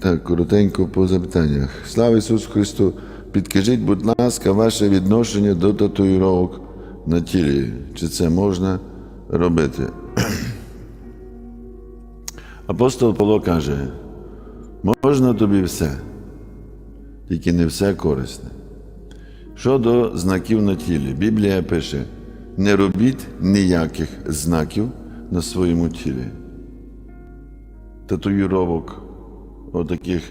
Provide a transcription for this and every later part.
Так, коротенько по запитаннях. Слава Ісусу Христу! Підкажіть, будь ласка, ваше відношення до татуїровок на тілі. Чи це можна робити? Апостол Павло каже, можна тобі все, тільки не все корисне. Щодо знаків на тілі, Біблія пише: не робіть ніяких знаків на своєму тілі. Татуїровок, отаких,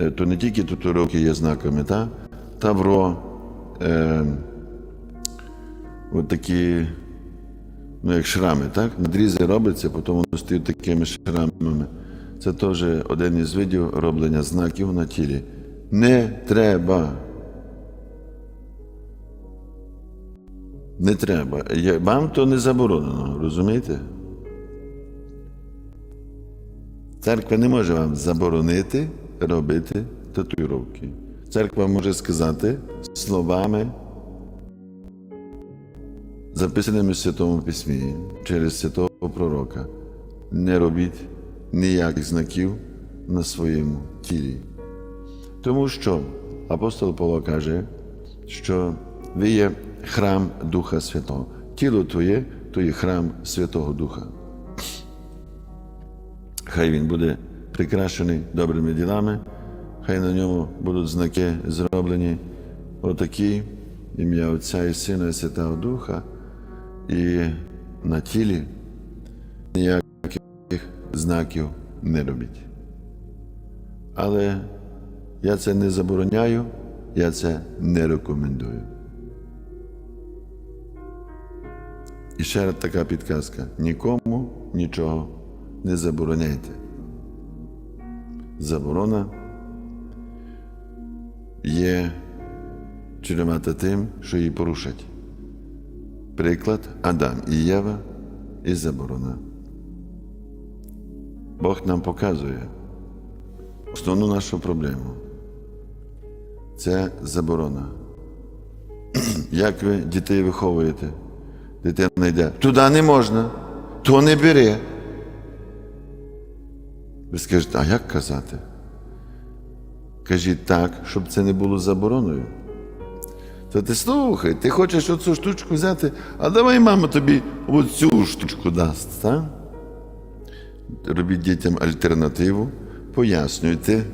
е, то не тільки татуїровки є знаками, та? тавро, е, отакі, ну як шрами, так? Надрізи робляться, потім вони стають такими шрамами. Це теж один із видів роблення знаків на тілі. Не треба. Не треба. Вам то не заборонено, розумієте? Церква не може вам заборонити робити татуїровки. Церква може сказати словами, записаними в Святому Письмі через святого пророка. Не робіть ніяких знаків на своєму тілі. Тому що апостол Павло каже, що ви є храм Духа Святого. Тіло твоє то є храм Святого Духа. Хай він буде прикрашений добрими ділами, хай на ньому будуть знаки зроблені отакі ім'я Отця і Сина і Святого Духа, і на тілі ніяких знаків не робіть. Але я це не забороняю, я це не рекомендую. І ще така підказка: нікому нічого не забороняйте. Заборона є чревата тим, що її порушать. Приклад Адам і Єва і заборона. Бог нам показує основну нашу проблему. Це заборона. Як ви дітей виховуєте? Дитина йде, туди не можна, то не бери. Ви скажете, а як казати? Кажіть так, щоб це не було забороною. То ти слухай, ти хочеш оцю штучку взяти, а давай мама тобі оцю штучку дасть. Так? Робіть дітям альтернативу, пояснюйте.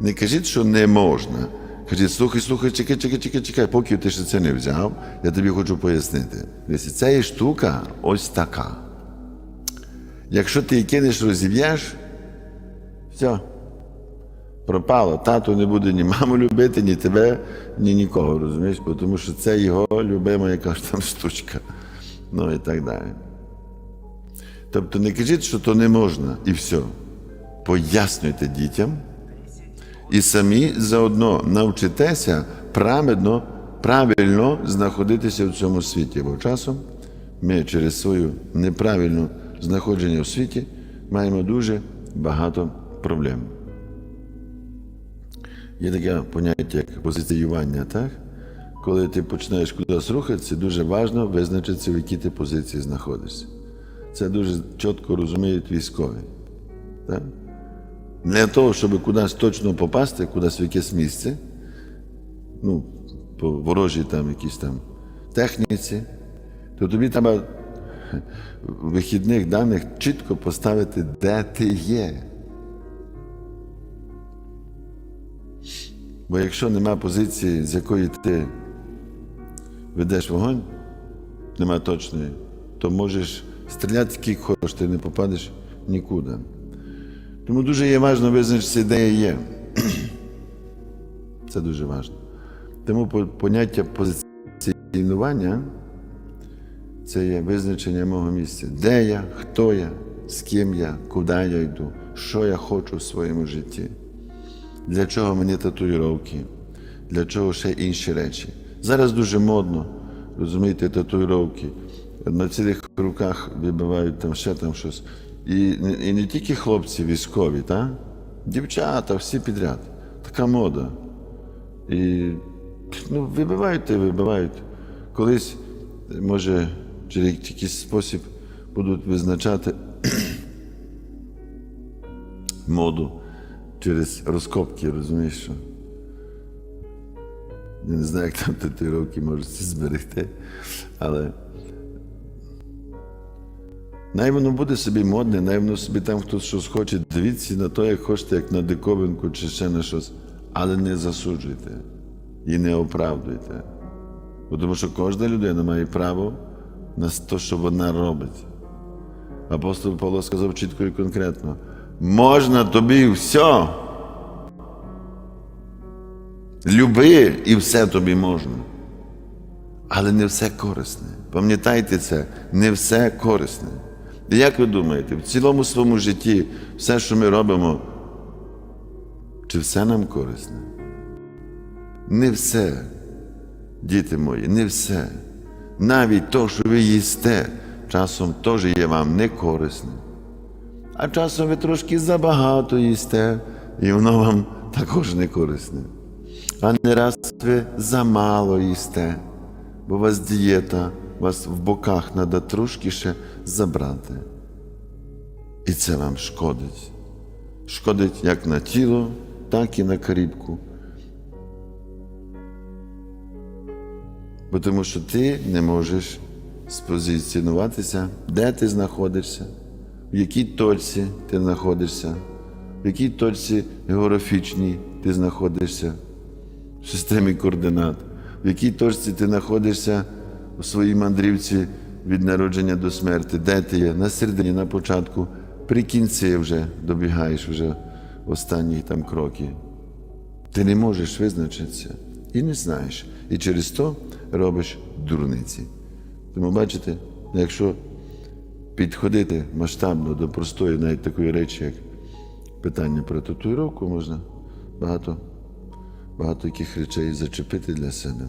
Не кажіть, що не можна. Кажіть, слухай, слухай, чекай, чекай, чекай, чекай, поки ти ще це не взяв, я тобі хочу пояснити. Ця штука ось така. Якщо ти її кинеш, розіб'єш, все. Пропало. Тато не буде ні маму любити, ні тебе, ні нікого, розумієш? Тому що це його любима якась там штучка. Ну і так далі. Тобто не кажіть, що то не можна, і все. Пояснюйте дітям і самі заодно навчитеся правильно, правильно знаходитися в цьому світі. Бо часом ми через свою неправильне знаходження в світі маємо дуже багато проблем. Є таке поняття, як позиціювання, так? Коли ти починаєш кудись рухатися, дуже важливо визначитися, в якій ти позиції знаходишся. Це дуже чітко розуміють військові. Так? Для того, щоб кудись точно попасти, кудись в якесь місце, ну, по ворожій там якійсь там техніці, то тобі треба вихідних даних чітко поставити, де ти є. Бо якщо нема позиції, з якої ти ведеш вогонь, нема точної, то можеш стріляти скільки хочеш, ти не попадеш нікуди. Тому дуже є важливо визначитися, де я є. Це дуже важливо. Тому поняття позиціонування це є визначення мого місця. Де я, хто я, з ким я, куди я йду, що я хочу в своєму житті. Для чого мені татуїровки? Для чого ще інші речі? Зараз дуже модно, розумієте, татуїровки. На цілих руках вибивають там ще там щось. І, і не тільки хлопці військові, та? дівчата, всі підряд. Така мода. І ну, вибивають вибивають. Колись, може, через якийсь спосіб будуть визначати моду через розкопки, розумієш? Що? Я не знаю, як там татуїровки можуть зберегти, але най воно буде собі модне, най воно собі там хтось щось хоче. Дивіться на то, як хочете, як на диковинку чи ще на щось, але не засуджуйте і не оправдуйте. Бо Тому що кожна людина має право на те, що вона робить. Апостол Павло сказав чітко і конкретно: можна тобі все. Люби і все тобі можна. Але не все корисне. Пам'ятайте це, не все корисне. Як ви думаєте, в цілому своєму житті все, що ми робимо, чи все нам корисне? Не все, діти мої, не все. Навіть то, що ви їсте, часом теж є вам не корисне. А часом ви трошки забагато їсте, і воно вам також не корисне. А не раз ви замало їсте, бо у вас дієта, вас в боках треба трошки ще забрати. І це вам шкодить. Шкодить як на тіло, так і на карібку. Бо тому що ти не можеш спозиціонуватися, де ти знаходишся, в якій точці ти знаходишся, в якій точці географічній ти знаходишся в системі координат, в якій точці ти знаходишся у своїй мандрівці від народження до смерті, де ти є, на середині, на початку, при кінці вже добігаєш вже останні там кроки. Ти не можеш визначитися і не знаєш. І через то робиш дурниці. Тому бачите, якщо підходити масштабно до простої навіть такої речі, як питання про татуїровку, можна багато, багато яких речей зачепити для себе.